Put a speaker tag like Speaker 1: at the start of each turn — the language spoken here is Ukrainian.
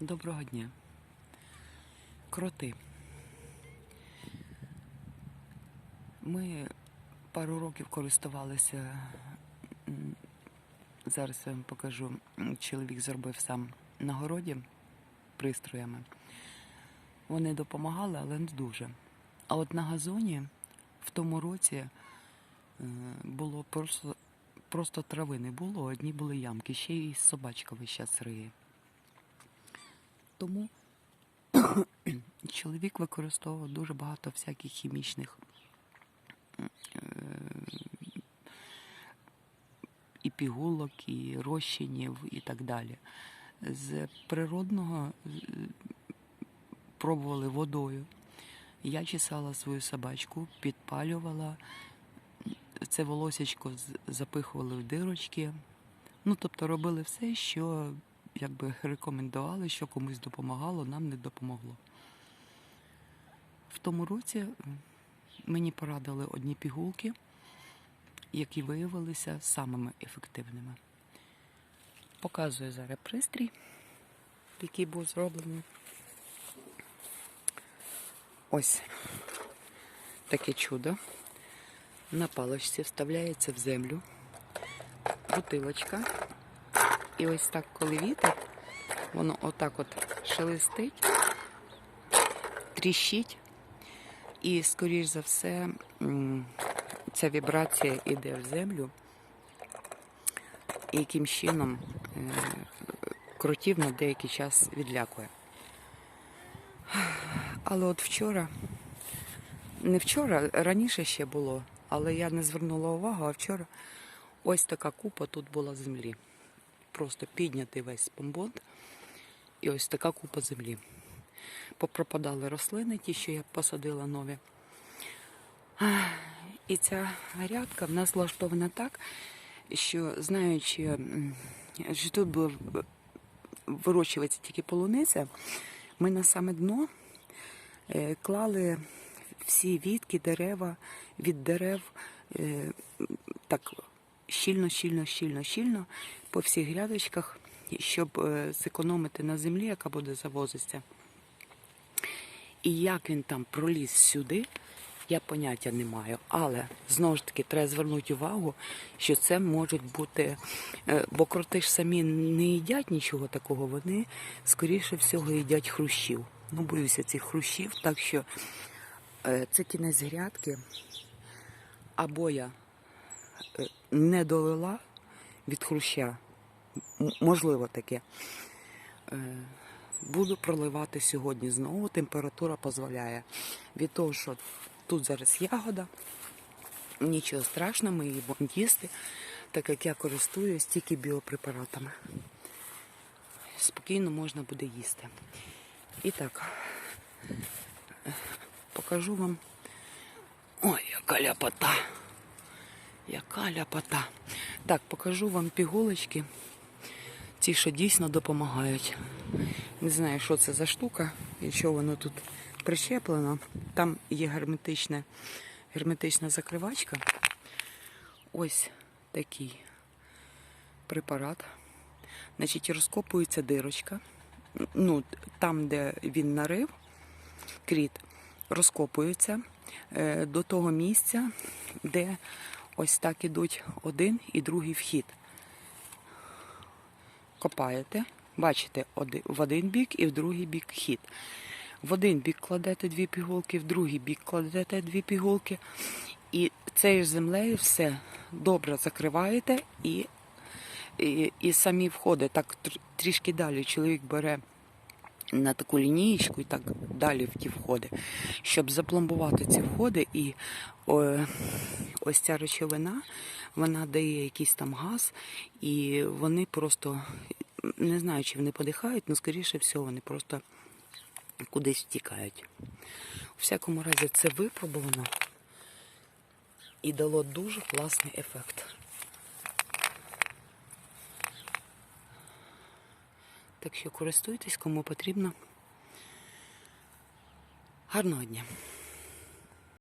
Speaker 1: Доброго дня. Кроти. Ми пару років користувалися. Зараз я вам покажу. Чоловік зробив сам на городі пристроями. Вони допомагали, але не дуже. А от на газоні в тому році е, було просто, просто трави не було, одні були ямки, ще й собачка весь час риє. Тому чоловік використовував дуже багато всяких хімічних е, і пігулок, і розчинів, і так далі. З природного пробували водою. Я чесала свою собачку, підпалювала, це волосечко запихували в дирочки. Ну, тобто робили все, що якби рекомендували, що комусь допомагало, нам не допомогло. В тому році мені порадили одні пігулки, які виявилися самими ефективними. Показую зараз пристрій, який був зроблений. Ось таке чудо. На паличці вставляється в землю бутилочка. І ось так, коли вітер, воно отак от шелестить, тріщить. І, скоріш за все, ця вібрація йде в землю, і яким чином е, кротів на деякий час відлякує. Але от вчора, не вчора, раніше ще було, але я не звернула увагу, а вчора ось така купа тут була землі. Просто піднятий весь помбонт і ось така купа землі. Попропадали рослини, ті, що я посадила нові. І ця грядка в нас влаштована так, що знаючи, що тут було вирощується тільки полуниця, ми на саме дно е, клали всі вітки, дерева від дерев е, так щільно, щільно, щільно, щільно по всіх грядочках, щоб е, зекономити на землі, яка буде завозитися. І як він там проліз сюди, я поняття не маю. Але знову ж таки треба звернути увагу, що це можуть бути. е, Бо кроти ж самі не їдять нічого такого, вони скоріше всього їдять хрущів. Ну, боюся цих хрущів, так що е, це кінець грядки. Або я не долила від хруща, можливо таке. Е, Буду проливати сьогодні знову, температура дозволяє. Від того, що тут зараз ягода, нічого страшного, ми її будемо їсти, так як я користуюсь тільки біопрепаратами. Спокійно можна буде їсти. І так, е, покажу вам. Ой, яка ляпота. Яка ляпота. Так, покажу вам пігулочки. Ті, що дійсно допомагають. Не знаю, що це за штука і що воно тут прищеплено. Там є герметична, герметична закривачка. Ось такий препарат. Значить, розкопується дирочка. Ну, там, де він нарив, кріт, розкопується е, до того місця, де ось так ідуть один і другий вхід копаєте, бачите, в один бік і в другий бік хід. В один бік кладете дві пігулки, в другий бік кладете дві пігулки. І цією землею все добре закриваєте і, і, і самі входи. Так трішки далі чоловік бере на таку лінієчку і так далі в ті входи, щоб запломбувати ці входи. І ось ця речовина, вона дає якийсь там газ, і вони просто не знаю, чи вони подихають, але скоріше всього вони просто кудись втікають. У всякому разі, це випробовано і дало дуже класний ефект. Так що користуйтесь, кому потрібно. Гарного дня!